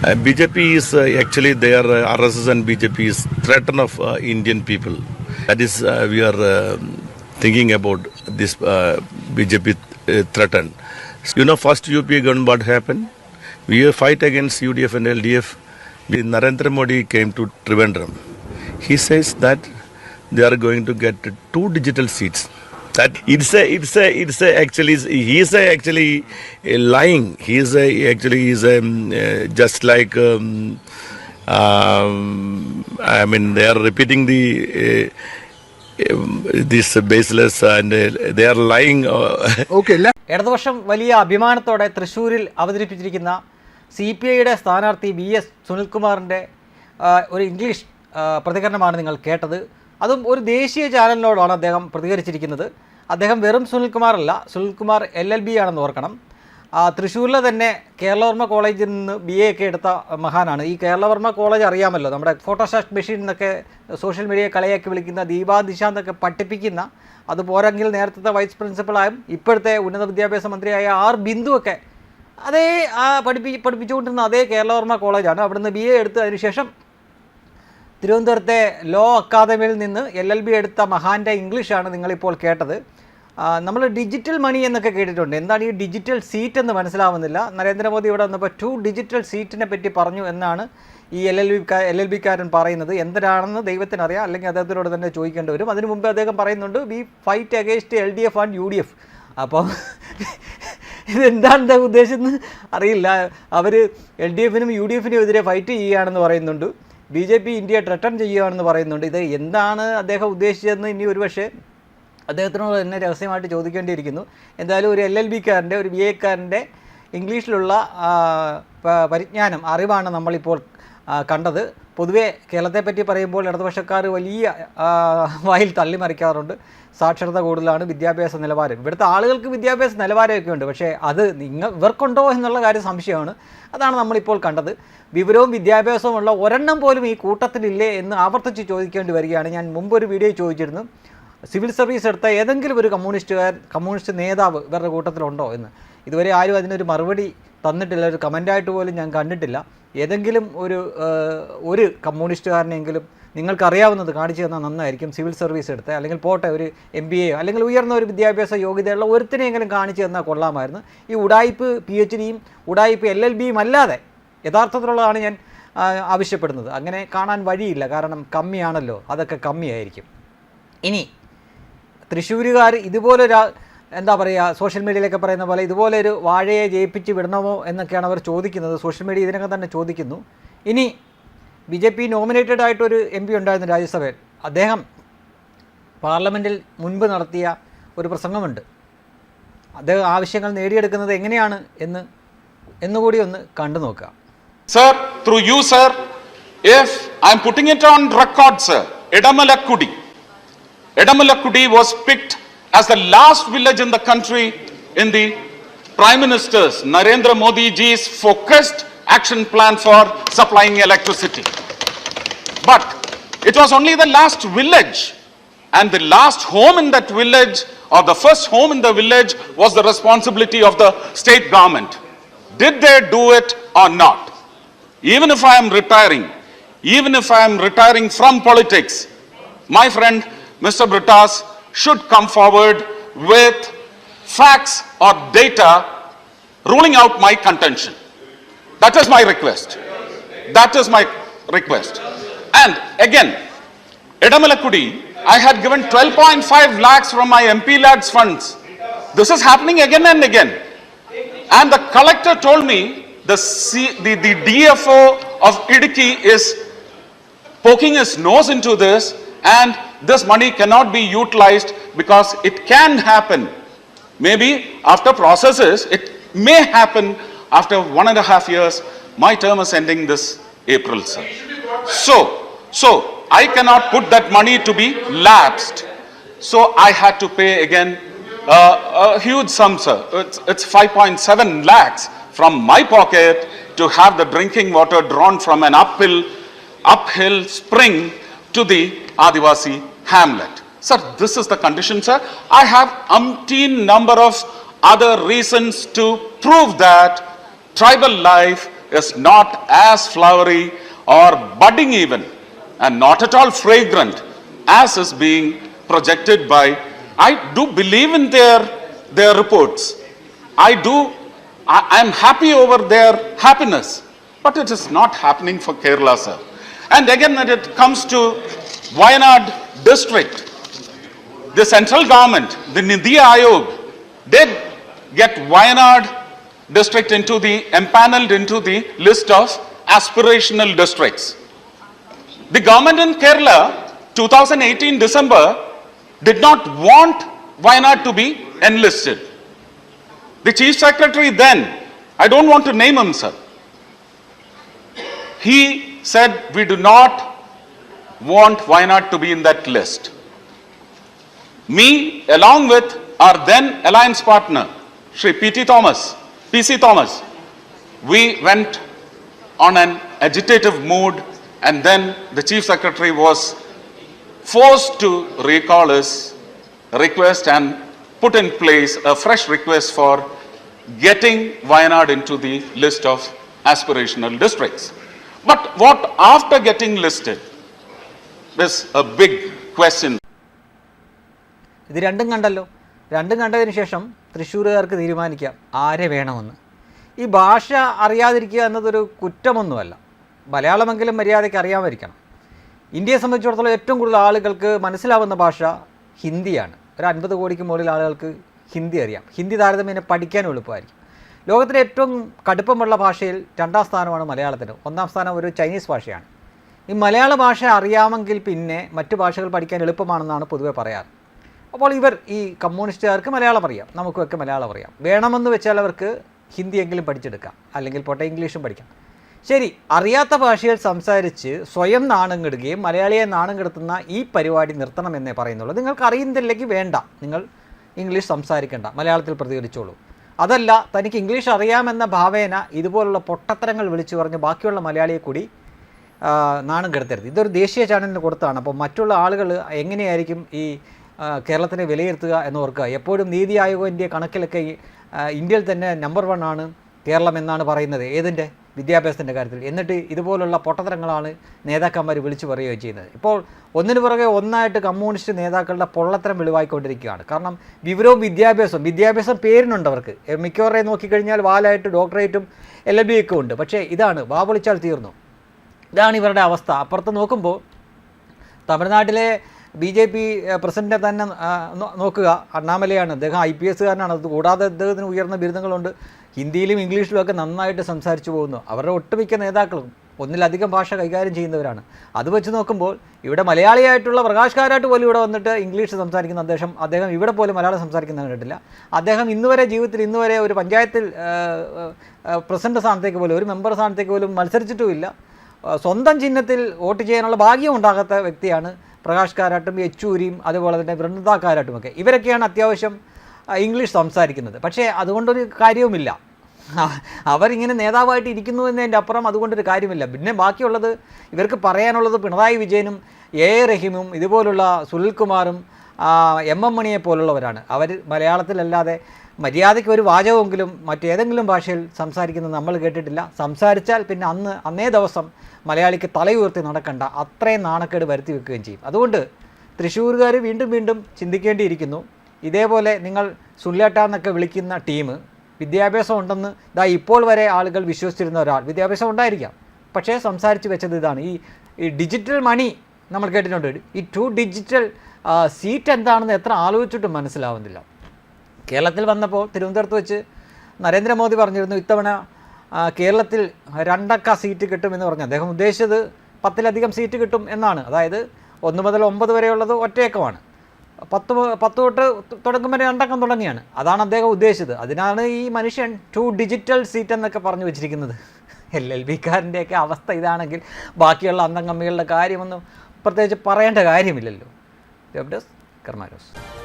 Uh, BJP is uh, actually their uh, RSS and BJP is threaten of uh, Indian people. That is, uh, we are uh, thinking about this uh, BJP uh, threaten. You know, first UPA government what happened? We fight against UDF and LDF. Narendra Modi came to Trivandrum. He says that they are going to get two digital seats. That it's a it's a it's a actually he's is a actually a lying. he's is a actually is a um, uh, just like um, um, I mean they are repeating the uh, um, this baseless and uh, they are lying. okay. ഇടതുപക്ഷം വലിയ അഭിമാനത്തോടെ തൃശ്ശൂരിൽ അവതരിപ്പിച്ചിരിക്കുന്ന C P ഐയുടെ സ്ഥാനാർത്ഥി V S സുനിൽകുമാറിന്റെ ഒരു English പ്രതികരണമാണ് നിങ്ങൾ കേട്ടത് അതും ഒരു ദേശീയ ചാനലിനോടാണ് അദ്ദേഹം പ്രതികരിച്ചിരിക്കുന്നത്. അദ്ദേഹം വെറും സുനിൽകുമാർ അല്ല സുനിൽകുമാർ എൽ എൽ ബി ആണെന്ന് ഓർക്കണം. തൃശ്ശൂരിലെ തന്നെ കേരളവർമ്മ കോളേജിൽ നിന്ന് ബി എ ഒക്കെ എടുത്ത മഹാനാണ്. ഈ കേരളവർമ്മ കോളേജ് അറിയാമല്ലോ നമ്മുടെ ഫോട്ടോസ്റ്റാറ്റ് മെഷീൻ എന്നൊക്കെ സോഷ്യൽ മീഡിയ കളിയാക്കി വിളിക്കുന്ന ദീപാ ദിശ എന്നൊക്കെ പഠിപ്പിക്കുന്ന അത് പോരെങ്കിൽ നേരത്തെ വൈസ് പ്രിൻസിപ്പളായും ഇപ്പോഴത്തെ ഉന്നത വിദ്യാഭ്യാസ മന്ത്രിയായ ആർ ബിന്ദുവൊക്കെ അതേ പഠിപ്പി പഠിപ്പിച്ചുകൊണ്ടിരുന്ന അതേ കേരളവർമ്മ കോളേജാണ്. അവിടുന്ന് ബി എ എടുത്ത് അതിനുശേഷം തിരുവനന്തപുരത്തെ ലോ അക്കാദമിയിൽ നിന്ന് എൽ എൽ ബി എടുത്ത മഹാന്റെ ഇംഗ്ലീഷാണ് നിങ്ങളിപ്പോൾ കേട്ടത്. നമ്മൾ ഡിജിറ്റൽ മണി എന്നൊക്കെ കേട്ടിട്ടുണ്ട്. എന്താണ് ഈ ഡിജിറ്റൽ സീറ്റ് എന്ന് മനസ്സിലാവുന്നില്ല. നരേന്ദ്രമോദി ഇവിടെ വന്നപ്പോൾ ടു ഡിജിറ്റൽ സീറ്റിനെ പറ്റി പറഞ്ഞു എന്നാണ് ഈ L L B L L ബിക്കാരൻ പറയുന്നത്. എന്തിനാണെന്ന് ദൈവത്തിനറിയാം. അല്ലെങ്കിൽ അദ്ദേഹത്തിനോട് തന്നെ ചോദിക്കേണ്ടി വരും. അതിനു മുമ്പ് അദ്ദേഹം പറയുന്നുണ്ട് we fight against L D F and U D F അപ്പം ഇതെന്താണ് ഉദ്ദേശം എന്ന് അറിയില്ല. അവർ എൽ ഡി എഫിനും യു ഡി എഫിനും എതിരെ ഫൈറ്റ് ചെയ്യുകയാണെന്ന് പറയുന്നുണ്ട്. ബി ജെ പി ഇന്ത്യയെ ട്രെട്ടൺ ചെയ്യുകയാണെന്ന് പറയുന്നുണ്ട്. ഇത് എന്താണ് അദ്ദേഹം ഉദ്ദേശിച്ചതെന്ന് ഇനി ഒരുപക്ഷെ അദ്ദേഹത്തിനോട് തന്നെ രഹസ്യമായിട്ട് ചോദിക്കേണ്ടിയിരിക്കുന്നു. എന്തായാലും ഒരു എൽ എൽ ബിക്കാരന്റെ ഒരു ബി എക്കാരന്റെ ഇംഗ്ലീഷിലുള്ള പരിജ്ഞാനം അറിവാണ് നമ്മളിപ്പോൾ കണ്ടത്. പൊതുവേ കേരളത്തെ പറ്റി പറയുമ്പോൾ ഇടതുപക്ഷക്കാർ വലിയ വായിൽ തള്ളിമറിക്കാറുണ്ട് സാക്ഷരത കൂടുതലാണ് വിദ്യാഭ്യാസ നിലവാരം. ഇവിടുത്തെ ആളുകൾക്ക് വിദ്യാഭ്യാസ നിലവാരമൊക്കെ ഉണ്ട്. പക്ഷേ അത് നിങ്ങൾ ഇവർക്കുണ്ടോ എന്നുള്ള കാര്യം സംശയമാണ്. അതാണ് നമ്മളിപ്പോൾ കണ്ടത്. വിവരവും വിദ്യാഭ്യാസവും ഉള്ള ഒരെണ്ണം പോലും ഈ കൂട്ടത്തിലില്ലേ എന്ന് ആവർത്തിച്ച് ചോദിക്കേണ്ടി വരികയാണ്. ഞാൻ മുമ്പ് ഒരു വീഡിയോ ചോദിച്ചിരുന്നു സിവിൽ സർവീസ് എടുത്ത ഏതെങ്കിലും ഒരു കമ്മ്യൂണിസ്റ്റുകാർ കമ്മ്യൂണിസ്റ്റ് നേതാവ് ഇവരുടെ കൂട്ടത്തിലുണ്ടോ? എന്ന്. ഇതുവരെ ആരും അതിനൊരു മറുപടി തന്നിട്ടില്ല. ഒരു കമന്റായിട്ട് പോലും ഞാൻ കണ്ടിട്ടില്ല. ഏതെങ്കിലും ഒരു ഒരു കമ്മ്യൂണിസ്റ്റുകാരനെങ്കിലും നിങ്ങൾക്കറിയാവുന്നത് കാണിച്ചു തന്നാൽ നന്നായിരിക്കും. സിവിൽ സർവീസ് എടുത്ത് അല്ലെങ്കിൽ പോട്ടെ ഒരു എം ബി എ അല്ലെങ്കിൽ ഉയർന്ന ഒരു വിദ്യാഭ്യാസ യോഗ്യതയുള്ള ഒരുത്തിനെങ്കിലും കാണിച്ചു തന്നാൽ കൊള്ളാമായിരുന്നു. ഈ ഉടായ്പ് പി എച്ച് ഡിയും ഉടായ്പ് എൽ എൽ ബിയും അല്ലാതെ യഥാർത്ഥത്തിലുള്ളതാണ് ഞാൻ ആവശ്യപ്പെടുന്നത്. അങ്ങനെ കാണാൻ വഴിയില്ല. കാരണം കമ്മിയാണല്ലോ. അതൊക്കെ കമ്മിയായിരിക്കും. ഇനി തൃശ്ശൂരുകാർ ഇതുപോലൊരു എന്താ പറയുക സോഷ്യൽ മീഡിയയിലൊക്കെ പറയുന്ന പോലെ ഇതുപോലെ ഒരു വാഴയെ ജയിപ്പിച്ച് വിടണമോ എന്നൊക്കെയാണ് അവർ ചോദിക്കുന്നത്. സോഷ്യൽ മീഡിയ ഇതിനകം തന്നെ ചോദിക്കുന്നു. ഇനി ബി ജെ പി നോമിനേറ്റഡ് ആയിട്ടൊരു എം പി ഉണ്ടായിരുന്നു രാജ്യസഭയിൽ. അദ്ദേഹം പാർലമെന്റിൽ മുൻപ് നടത്തിയ ഒരു പ്രസംഗമുണ്ട്. അദ്ദേഹം ആവശ്യങ്ങൾ നേടിയെടുക്കുന്നത് എങ്ങനെയാണ് എന്ന് എന്നുകൂടി ഒന്ന് കണ്ടു നോക്കുക sir through you sir if I am putting it on record sir Edamalakkudi. Edamalakkudi was picked as the last village in the country in the Prime Minister's Narendra Modi ji's focused action plan for supplying electricity. But it was only the last village, and the last home in that village, or the first home in the village, was the responsibility of the state government. Did they do it or not? Even if I am retiring, even if I am retiring from politics, my friend Mr. Britas should come forward with facts or data ruling out my contention. That is my request. That is my request. And again, Edamalakudi, I had given 12.5 lakhs from my MP lads funds. This is happening again and again. And the collector told me the, C, the, the DFO of Idiki is poking his nose into this and this money cannot be utilized because it can happen. Maybe after processes, it may happen after one and a half years. My term is ending this April, sir. So, so I cannot put that money to be lapsed. So I had to pay again uh, a huge sum, sir. It's, it's 5.7 lakhs from my pocket to have the drinking water drawn from an uphill, uphill spring to the Adivasi hamlet. Sir, this is the condition, sir. I have umpteen number of other reasons to prove that tribal life is not as flowery or budding even, and not at all fragrant as is being projected by. I do believe in their, their reports. I do, I, I'm happy over their happiness, but it is not happening for Kerala, sir. And again, when it comes to Wayanad district, the central government, the Nidhi Ayog, did get Wayanad district into the, empaneled into the list of aspirational districts. The government in Kerala, 2018 December, did not want Wayanad to be enlisted. The chief secretary then, I don't want to name him, sir. He said, we do not want Wayanad to be in that list. Me, along with our then alliance partner, Sri P.T. Thomas, P.C. Thomas, we went on an agitative mood and then the chief secretary was forced to recall his request and put in place a fresh request for getting Wayanad into the list of aspirational districts. But what after getting listed is a big question. ഇത് രണ്ടും കണ്ടല്ലോ. രണ്ടും കണ്ടതിന് ശേഷം തൃശ്ശൂരുകാർക്ക് തീരുമാനിക്കാം ആരെ വേണമെന്ന്. ഈ ഭാഷ അറിയാതിരിക്കുക എന്നതൊരു കുറ്റമൊന്നുമല്ല. മലയാളമെങ്കിലും മര്യാദയ്ക്ക് അറിയാമായിരിക്കണം. ഇന്ത്യയെ സംബന്ധിച്ചിടത്തോളം ഏറ്റവും കൂടുതൽ ആളുകൾക്ക് മനസ്സിലാവുന്ന ഭാഷ ഹിന്ദിയാണ്. ഒരു അൻപത് കോടിക്ക് മുകളിൽ ആളുകൾക്ക് ഹിന്ദി അറിയാം. ഹിന്ദി താരതമ്യേന പഠിക്കാനും എളുപ്പമായിരിക്കും. ലോകത്തിലെ ഏറ്റവും കടുപ്പമുള്ള ഭാഷയിൽ രണ്ടാം സ്ഥാനമാണ് മലയാളത്തിന്. ഒന്നാം സ്ഥാനം ഒരു ചൈനീസ് ഭാഷയാണ്. ഈ മലയാള ഭാഷ അറിയാമെങ്കിൽ പിന്നെ മറ്റു ഭാഷകൾ പഠിക്കാൻ എളുപ്പമാണെന്നാണ് പൊതുവെ പറയാറ്. അപ്പോൾ ഇവർ ഈ കമ്മ്യൂണിസ്റ്റുകാർക്ക് മലയാളം അറിയാം നമുക്കൊക്കെ മലയാളം അറിയാം. വേണമെന്ന് വെച്ചാൽ അവർക്ക് ഹിന്ദിയെങ്കിലും പഠിച്ചെടുക്കാം അല്ലെങ്കിൽ പോട്ടെ ഇംഗ്ലീഷും പഠിക്കാം. ശരി അറിയാത്ത ഭാഷയിൽ സംസാരിച്ച് സ്വയം നാണം കെടുകയും മലയാളിയെ നാണം കെടുത്തുന്ന ഈ പരിപാടി നിർത്തണമെന്നേ പറയുന്നുള്ളൂ. നിങ്ങൾക്ക് അറിയുന്നില്ലെങ്കിൽ വേണ്ട നിങ്ങൾ ഇംഗ്ലീഷ് സംസാരിക്കേണ്ട മലയാളത്തിൽ പ്രതികരിച്ചോളൂ. അതല്ല തനിക്ക് ഇംഗ്ലീഷ് അറിയാമെന്ന ഭാവേന ഇതുപോലുള്ള പൊട്ടത്തരങ്ങൾ വിളിച്ചു പറഞ്ഞ് ബാക്കിയുള്ള മലയാളിയെ കൂടി നാണം കെടുത്തരുത്. ഇതൊരു ദേശീയ ചാനലിന് കൊടുത്താണ്. അപ്പോൾ മറ്റുള്ള ആളുകൾ എങ്ങനെയായിരിക്കും ഈ കേരളത്തിനെ വിലയിരുത്തുക എന്ന് ഓർക്കുക. എപ്പോഴും നീതി ആയോഗിന്റെ കണക്കിലൊക്കെ ഇന്ത്യയിൽ തന്നെ നമ്പർ വൺ ആണ്. കേരളം എന്നാണ് പറയുന്നത്. ഏതിന്റെ? വിദ്യാഭ്യാസത്തിന്റെ കാര്യത്തിൽ. എന്നിട്ട് ഇതുപോലുള്ള പൊട്ടത്തരങ്ങളാണ് നേതാക്കന്മാർ വിളിച്ചു പറയുകയും ചെയ്യുന്നത്. ഇപ്പോൾ ഒന്നിനു പുറകെ ഒന്നായിട്ട് കമ്മ്യൂണിസ്റ്റ് നേതാക്കളുടെ പൊള്ളത്തരം വെളിവായിക്കൊണ്ടിരിക്കുകയാണ്. കാരണം വിവരവും വിദ്യാഭ്യാസവും വിദ്യാഭ്യാസം പേരിനുണ്ട് അവർക്ക്. എ, മിക്കവരെയും നോക്കിക്കഴിഞ്ഞാൽ വാലായിട്ട് ഡോക്ടറേറ്റും എൽ എൽ ബി ഒക്കെ ഉണ്ട്. പക്ഷേ ഇതാണ് വാ വിളിച്ചാൽ തീർന്നു. ഇതാണ് ഇവരുടെ അവസ്ഥ. അപ്പുറത്ത് നോക്കുമ്പോൾ തമിഴ്നാട്ടിലെ ബി ജെ പി പ്രസിഡന്റിനെ തന്നെ നോക്കുക. അണ്ണാമലയാണ്. അദ്ദേഹം ഐ പി എസ്സുകാരനാണ്. അത് കൂടാതെ അദ്ദേഹത്തിന് ഉയർന്ന ബിരുദങ്ങളുണ്ട്. ഹിന്ദിയിലും ഇംഗ്ലീഷിലും ഒക്കെ നന്നായിട്ട് സംസാരിച്ചു പോകുന്നു. അവരുടെ ഒട്ടുമിക്ക നേതാക്കളും ഒന്നിലധികം ഭാഷ കൈകാര്യം ചെയ്യുന്നവരാണ്. അത് വെച്ച് നോക്കുമ്പോൾ ഇവിടെ മലയാളിയായിട്ടുള്ള പ്രകാശ് കാരാട്ട് പോലും ഇവിടെ വന്നിട്ട് ഇംഗ്ലീഷ് സംസാരിക്കുന്ന അദ്ദേഹം അദ്ദേഹം ഇവിടെ പോലും മലയാളം സംസാരിക്കുന്ന കണ്ടിട്ടില്ല. അദ്ദേഹം ഇന്നുവരെ ജീവിതത്തിൽ ഇന്നുവരെ ഒരു പഞ്ചായത്തിൽ പ്രസിഡന്റ് സ്ഥാനത്തേക്ക് പോലും ഒരു മെമ്പർ സ്ഥാനത്തേക്ക് പോലും മത്സരിച്ചിട്ടുമില്ല. സ്വന്തം ചിഹ്നത്തിൽ വോട്ട് ചെയ്യാനുള്ള ഭാഗ്യം ഉണ്ടാകാത്ത വ്യക്തിയാണ് പ്രകാശ് കാരാട്ടും യെച്ചൂരിയും അതുപോലെ തന്നെ വൃന്ദ ഇവരൊക്കെയാണ് അത്യാവശ്യം ഇംഗ്ലീഷ് സംസാരിക്കുന്നത്. പക്ഷേ അതുകൊണ്ടൊരു കാര്യവുമില്ല. അവരിങ്ങനെ നേതാവായിട്ട് ഇരിക്കുന്നു എന്നതിന്റെ അപ്പുറം അതുകൊണ്ടൊരു കാര്യമില്ല. പിന്നെ ബാക്കിയുള്ളത് ഇവർക്ക് പറയാനുള്ളത് പിണറായി വിജയനും എ എ റഹീമും ഇതുപോലുള്ള സുനിൽകുമാറും എം എം മണിയെ പോലുള്ളവരാണ്. അവർ മലയാളത്തിലല്ലാതെ മര്യാദയ്ക്ക് ഒരു വാചകമെങ്കിലും മറ്റേതെങ്കിലും ഭാഷയിൽ സംസാരിക്കുന്നത് നമ്മൾ കേട്ടിട്ടില്ല. സംസാരിച്ചാൽ പിന്നെ അന്ന് അന്നേ ദിവസം മലയാളിക്ക് തലയുയർത്തി നടക്കണ്ട. അത്രയും നാണക്കേട് വരുത്തി വെക്കുകയും ചെയ്യും. അതുകൊണ്ട് തൃശ്ശൂരുകാർ വീണ്ടും വീണ്ടും ചിന്തിക്കേണ്ടിയിരിക്കുന്നു. ഇതേപോലെ നിങ്ങൾ സുല്ലേട്ട എന്നൊക്കെ വിളിക്കുന്ന ടീം വിദ്യാഭ്യാസം ഉണ്ടെന്ന് ഇതാ ഇപ്പോൾ വരെ ആളുകൾ വിശ്വസിച്ചിരുന്ന ഒരാൾ. വിദ്യാഭ്യാസം ഉണ്ടായിരിക്കാം. പക്ഷേ സംസാരിച്ച് വെച്ചത് ഇതാണ്. ഈ ഈ ഡിജിറ്റൽ മണി നമ്മൾ കേട്ടിട്ടുണ്ട്. ഈ ടു ഡിജിറ്റൽ സീറ്റ് എന്താണെന്ന് എത്ര ആലോചിച്ചിട്ടും മനസ്സിലാവുന്നില്ല. കേരളത്തിൽ വന്നപ്പോൾ തിരുവനന്തപുരത്ത് വെച്ച് നരേന്ദ്രമോദി പറഞ്ഞിരുന്നു ഇത്തവണ കേരളത്തിൽ രണ്ടക്ക സീറ്റ് കിട്ടുമെന്ന് പറഞ്ഞു. അദ്ദേഹം ഉദ്ദേശിച്ചത് പത്തിലധികം സീറ്റ് കിട്ടും എന്നാണ്. അതായത് ഒന്ന് മുതൽ ഒമ്പത് വരെയുള്ളത് ഒറ്റയക്കമാണ്. പത്ത് പത്ത് തൊട്ട് തുടങ്ങുമ്പോൾ രണ്ടക്കം തുടങ്ങിയാണ്. അതാണ് അദ്ദേഹം ഉദ്ദേശിച്ചത്. അതിനാണ് ഈ മനുഷ്യൻ ടു ഡിജിറ്റൽ സീറ്റ് എന്നൊക്കെ പറഞ്ഞു വെച്ചിരിക്കുന്നത്. എൽ എൽ ബിക്കാരന്റെയൊക്കെ അവസ്ഥ ഇതാണെങ്കിൽ ബാക്കിയുള്ള അന്തം കമ്മികളുടെ കാര്യമൊന്നും പ്രത്യേകിച്ച് പറയേണ്ട കാര്യമില്ലല്ലോ. Web desk കർമാരോസ്